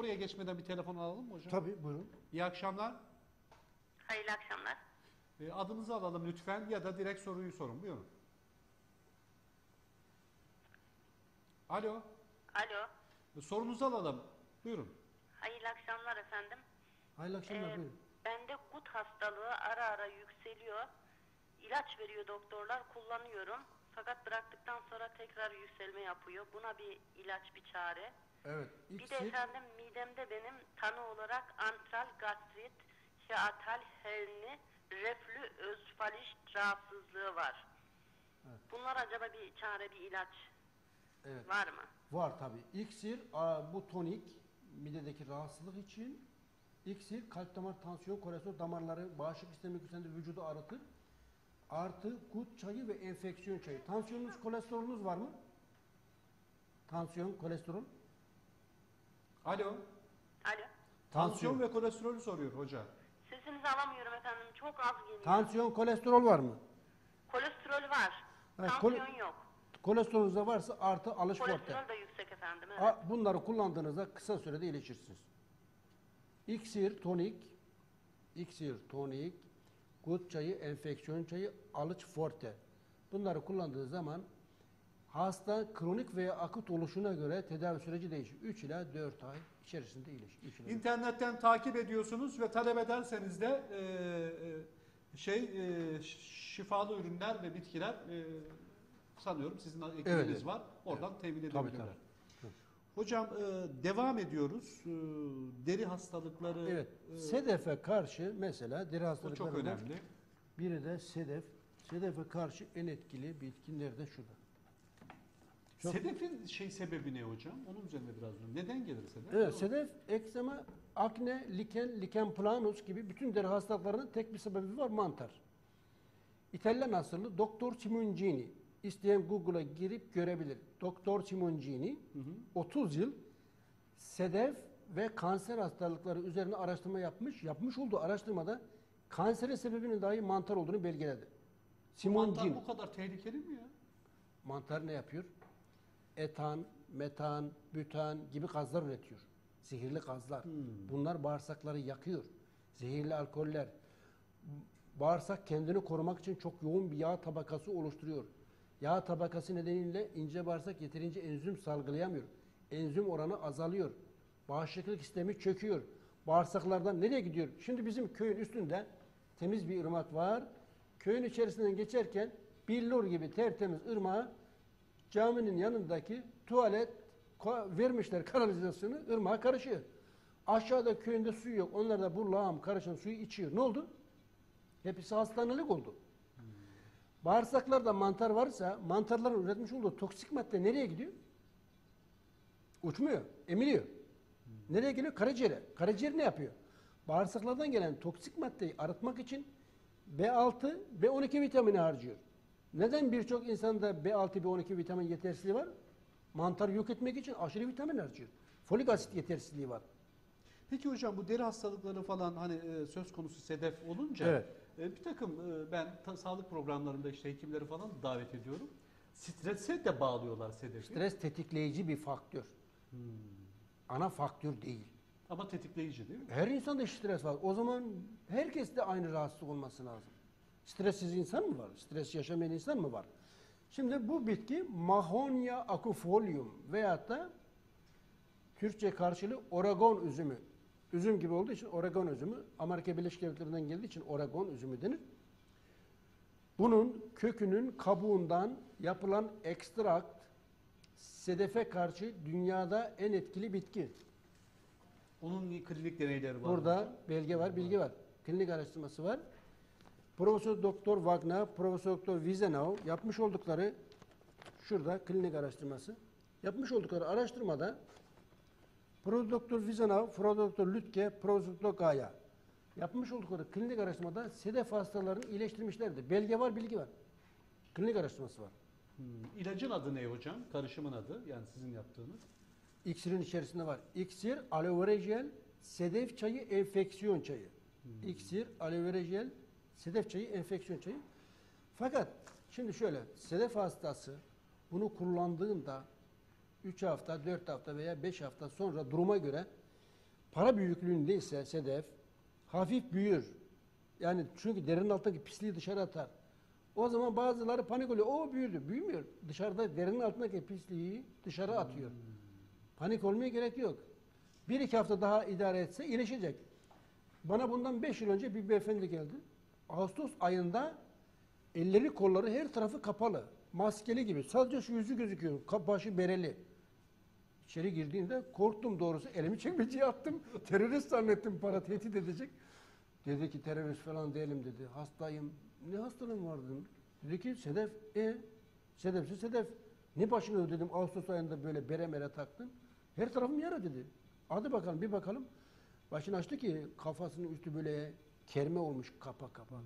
Oraya geçmeden bir telefon alalım mı hocam? Tabii buyurun. İyi akşamlar. Hayırlı akşamlar. E, adınızı alalım lütfen ya da direkt soruyu sorun. Buyurun. Alo. Alo. E, sorunuzu alalım. Buyurun. Hayırlı akşamlar efendim. Hayırlı akşamlar Ee, buyurun. bende gut hastalığı ara ara yükseliyor. İlaç veriyor doktorlar kullanıyorum. Fakat bıraktıktan sonra tekrar yükselme yapıyor. Buna bir ilaç bir çare. Evet. Bir de efendim midemde benim tanı olarak antral gastrit, hiatal herni, reflü özfaliş rahatsızlığı var. Bunlar acaba bir çare bir ilaç evet. var mı? Var tabii. İksir bu tonik midedeki rahatsızlık için İksir kalp damar, tansiyon, kolesterol damarları, bağışıklık sistemi güçlendirir, vücudu arıtır. Artı kut çayı ve enfeksiyon çayı. Tansiyonunuz, kolesterolünüz var mı? Tansiyon, kolesterol. Alo. Alo. Tansiyon ve kolesterolü soruyor hoca. Sesinizi alamıyorum efendim. Çok az geliyor. Tansiyon, kolesterol var mı? Kolesterol var. Ha, Tansiyon yok. Kolesterolünüzde varsa artı alış forte. Kolesterol da yüksek efendim. Evet. A- Bunları kullandığınızda kısa sürede iyileşirsiniz. İksir, tonik, iksir, tonik, gut çayı, enfeksiyon çayı, alıç forte. Bunları kullandığı zaman hasta kronik veya akut oluşuna göre tedavi süreci değişir. 3 ila 4 ay içerisinde iyileşir. İla. İnternetten takip ediyorsunuz ve talep ederseniz de e, e, şey e, şifalı ürünler ve bitkiler e, sanıyorum sizin ekibiniz evet. var. Oradan temin Tabii, edebilirler. tabii. Hocam e, devam ediyoruz. E, deri hastalıkları Evet. e, Sedefe karşı mesela deri hastalıkları çok var. önemli. Biri de sedef. Sedefe karşı en etkili bitki nerede? Şurada. Çok- Sedefin şey sebebi ne hocam? Onun üzerine biraz durun. Neden gelir sedef? Evet, sedef, eksema, akne, liken, liken planus gibi bütün deri hastalıklarının tek bir sebebi var mantar. İtalyan asıllı Doktor Simoncini. İsteyen Google'a girip görebilir. Doktor Simoncini 30 yıl sedef ve kanser hastalıkları üzerine araştırma yapmış. Yapmış olduğu araştırmada kanserin sebebinin dahi mantar olduğunu belgeledi. Simoncini. Mantar bu kadar tehlikeli mi ya? Mantar ne yapıyor? Etan, metan, bütan gibi gazlar üretiyor. Zehirli gazlar. Bunlar bağırsakları yakıyor. Zehirli alkoller. Bağırsak kendini korumak için çok yoğun bir yağ tabakası oluşturuyor. Yağ tabakası nedeniyle ince bağırsak yeterince enzim salgılayamıyor. Enzim oranı azalıyor. Bağışıklık sistemi çöküyor. Bağırsaklardan nereye gidiyor? Şimdi bizim köyün üstünde temiz bir ırmak var. Köyün içerisinden geçerken billur gibi tertemiz ırmağa caminin yanındaki tuvalet vermişler kanalizasyonu ırmağa karışıyor. Aşağıda köyünde su yok. Onlar da bu lağım karışan suyu içiyor. Ne oldu? Hepsi hastanelik oldu. Bağırsaklarda mantar varsa mantarların üretmiş olduğu toksik madde nereye gidiyor? Uçmuyor, emiliyor. Nereye geliyor? Karaciğere. Karaciğer ne yapıyor? Bağırsaklardan gelen toksik maddeyi arıtmak için B6, B12 vitamini harcıyor. Neden birçok insanda B6, B12 vitamin yetersizliği var? Mantarı yok etmek için aşırı vitamin harcıyor. Folik asit yetersizliği var. Peki hocam bu deri hastalıkları falan hani e, söz konusu sedef olunca Evet. e, bir takım e, ben ta- sağlık programlarında işte hekimleri falan da davet ediyorum. Strese de bağlıyorlar sedefi. Stres tetikleyici bir faktör. Ana faktör değil. Ama tetikleyici değil mi? Her insanda stres var. O zaman herkeste aynı rahatsızlık olması lazım. Stressiz insan mı var? Stres yaşamayan insan mı var? Şimdi bu bitki Mahonia acufolium veyahut da Türkçe karşılığı Oregon üzümü. Üzüm gibi olduğu için Oregon üzümü. Amerika Birleşik Devletleri'nden geldiği için Oregon üzümü denir. Bunun kökünün kabuğundan yapılan ekstrakt sedefe karşı dünyada en etkili bitki. Onun klinik deneyleri var. Burada belge var, bilgi var. Klinik araştırması var. Profesör Doktor Wagner, Profesör Doktor Wiesenau yapmış oldukları şurada klinik araştırması. Yapmış oldukları araştırmada Profesör Doktor Wiesenau, Profesör Doktor Lütke, Profesör Doktor Gaya yapmış oldukları klinik araştırmada sedef hastalarını iyileştirmişlerdi. Belge var, bilgi var. Klinik araştırması var. Hmm. İlacın adı ne hocam? Karışımın adı yani sizin yaptığınız. İksirin içerisinde var. İksir, aloe vera jel, sedef çayı, enfeksiyon çayı. İksir, aloe vera jel, sedef çayı, enfeksiyon çayı. Fakat şimdi şöyle, sedef hastası bunu kullandığında 3 hafta, 4 hafta veya 5 hafta sonra duruma göre para büyüklüğündeyse sedef hafif büyür. Yani çünkü derinin altındaki pisliği dışarı atar. O zaman bazıları panik oluyor. O büyüdü. Büyümüyor. Dışarıda derinin altındaki pisliği dışarı atıyor. Panik olmaya gerek yok. Bir iki hafta daha idare etse iyileşecek. Bana bundan 5 yıl önce bir beyefendi geldi. Ağustos ayında elleri kolları her tarafı kapalı. Maskeli gibi. Sadece şu yüzü gözüküyor. Başı bereli. İçeri girdiğinde korktum doğrusu. Elimi çekmeceye attım. Terörist zannettim para tehdit edecek. Dedi ki terörist falan değilim dedi. Hastayım. Ne hastalığın var dedim. Dedi ki Sedef. E Sedef'se Sedef. Ne başını dedim Ağustos ayında böyle bere mere taktın. Her tarafım yara dedi. Hadi bakalım bir bakalım. Başını açtı ki kafasının üstü böyle kerme olmuş kapa kapa.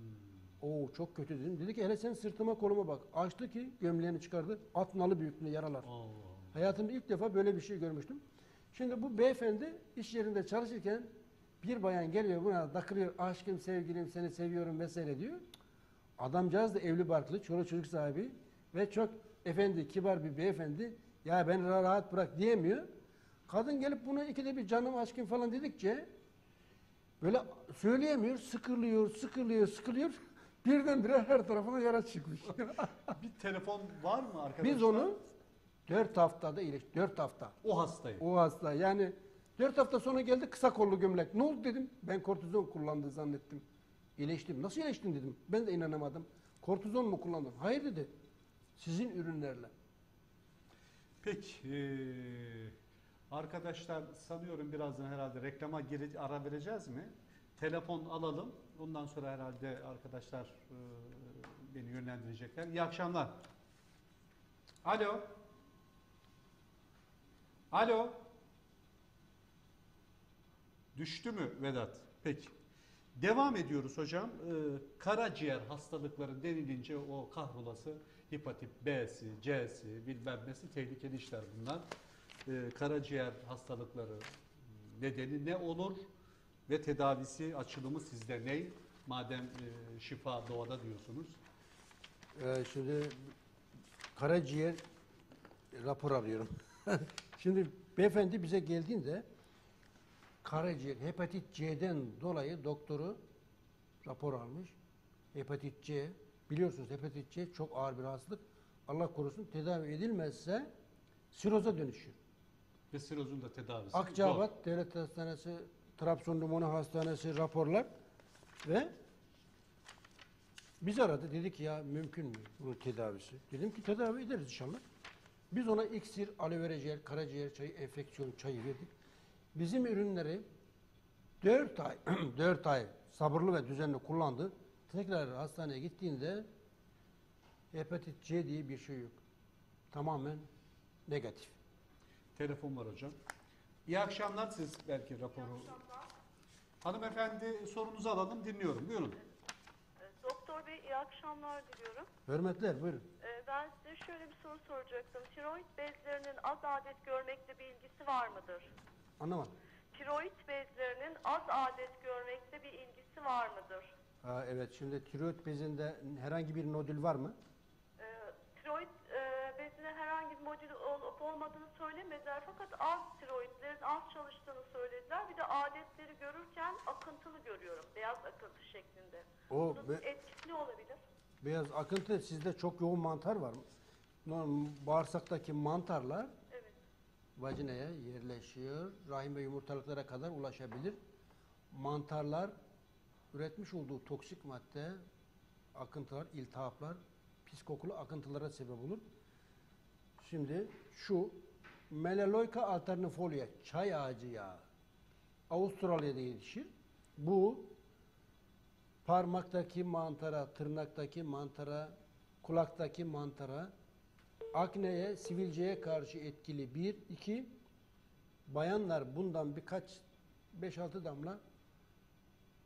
Oo çok kötü dedim. Dedi ki hele sen sırtıma koluma bak. Açtı ki gömleğini çıkardı. At nalı büyüklüğünde yaralar. Allah. Hayatımda ilk defa böyle bir şey görmüştüm. Şimdi bu beyefendi iş yerinde çalışırken bir bayan geliyor buna dakırıyor aşkım sevgilim seni seviyorum vesaire diyor. Adamcağız da evli barklı çoluk çocuk sahibi ve çok efendi kibar bir beyefendi ya beni ra- rahat bırak diyemiyor. Kadın gelip buna ikide bir canım aşkım falan dedikçe böyle söyleyemiyor sıkılıyor sıkılıyor sıkılıyor birdenbire her tarafına yara çıkmış. Bir telefon var mı arkadaşlar? Biz onu 4 haftada iyileştik. 4 hafta. o hastayı. O hasta yani 4 hafta sonra geldi kısa kollu gömlek. Ne oldu dedim. Ben kortizon kullandı zannettim. İyileştim. Nasıl iyileştin dedim. Ben de inanamadım. Kortizon mu kullandın? Hayır dedi. Sizin ürünlerle. Peki eee, arkadaşlar sanıyorum birazdan herhalde reklama gire, ara vereceğiz mi? Telefon alalım. Ondan sonra herhalde arkadaşlar eee, beni yönlendirecekler. İyi akşamlar. Alo. Alo. Düştü mü Vedat? Peki. Devam ediyoruz hocam. Ee, karaciğer hastalıkları denilince o kahrolası hepatit B'si, C'si, bilmem nesi tehlikeli işler bunlar. Ee, karaciğer hastalıkları nedeni ne olur ve tedavisi, açılımı sizde ne? Madem e, şifa doğada diyorsunuz. Ee, şimdi karaciğer rapor alıyorum. şimdi beyefendi bize geldiğinde karaciğer hepatit C'den dolayı doktoru rapor almış. Hepatit C biliyorsunuz hepatit C çok ağır bir hastalık. Allah korusun tedavi edilmezse siroza dönüşüyor. Ve sirozun da tedavisi zor. Akçabat Devlet Hastanesi, Trabzon Numune Hastanesi raporlar ve biz aradı. Dedi ki ya mümkün mü bunun tedavisi? Dedim ki tedavi ederiz inşallah. Biz ona iksir, aloe vera jel, karaciğer çayı, enfeksiyon çayı verdik. Bizim ürünleri 4 ay 4 ay sabırlı ve düzenli kullandı. Tekrar hastaneye gittiğinde hepatit C diye bir şey yok. Tamamen negatif. Telefon var hocam. İyi akşamlar siz belki raporu. Hanımefendi sorunuzu alalım dinliyorum. Buyurun. Ee, Doktor Bey iyi akşamlar diliyorum. Hürmetler buyurun. Ee, Ben size şöyle bir soru soracaktım. Tiroid bezlerinin az adet görmekte bir ilgisi var mıdır? Anlamadım. Tiroid bezlerinin az adet görmekte bir ilgisi var mıdır? Ha, evet şimdi tiroid bezinde herhangi bir nodül var mı? Ee, tiroid e, bezine herhangi bir modül olup olmadığını söylemediler fakat az tiroidlerin az çalıştığını söylediler. Bir de adetleri görürken akıntılı görüyorum. Beyaz akıntı şeklinde. O Bunun be- etkisi ne olabilir? beyaz akıntı sizde çok yoğun mantar var mı? Normal bağırsaktaki mantarlar Evet. vajinaya yerleşiyor. Rahim ve yumurtalıklara kadar ulaşabilir. Mantarlar üretmiş olduğu toksik madde, akıntılar, iltihaplar, pis kokulu akıntılara sebep olur. Şimdi şu Melaleuca alternifolia çay ağacı yağı Avustralya'da yetişir. Bu parmaktaki mantara, tırnaktaki mantara, kulaktaki mantara, akneye, sivilceye karşı etkili bir, iki, bayanlar bundan birkaç, 5-6 damla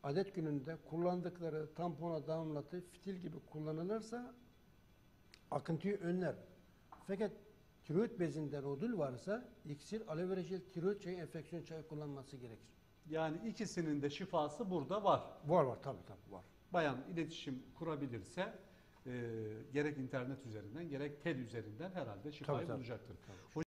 adet gününde kullandıkları tampona damlatıp fitil gibi kullanılırsa akıntıyı önler. Fakat tiroid bezinde nodül varsa iksir, aloe vera jel, tiroid çayı, enfeksiyon çayı kullanması gerekir. Yani ikisinin de şifası burada var. Var var tabii tabii var. Bayan iletişim kurabilirse e, gerek internet üzerinden gerek tel üzerinden herhalde şifayı Tabii, tabii. bulacaktır. Tabii.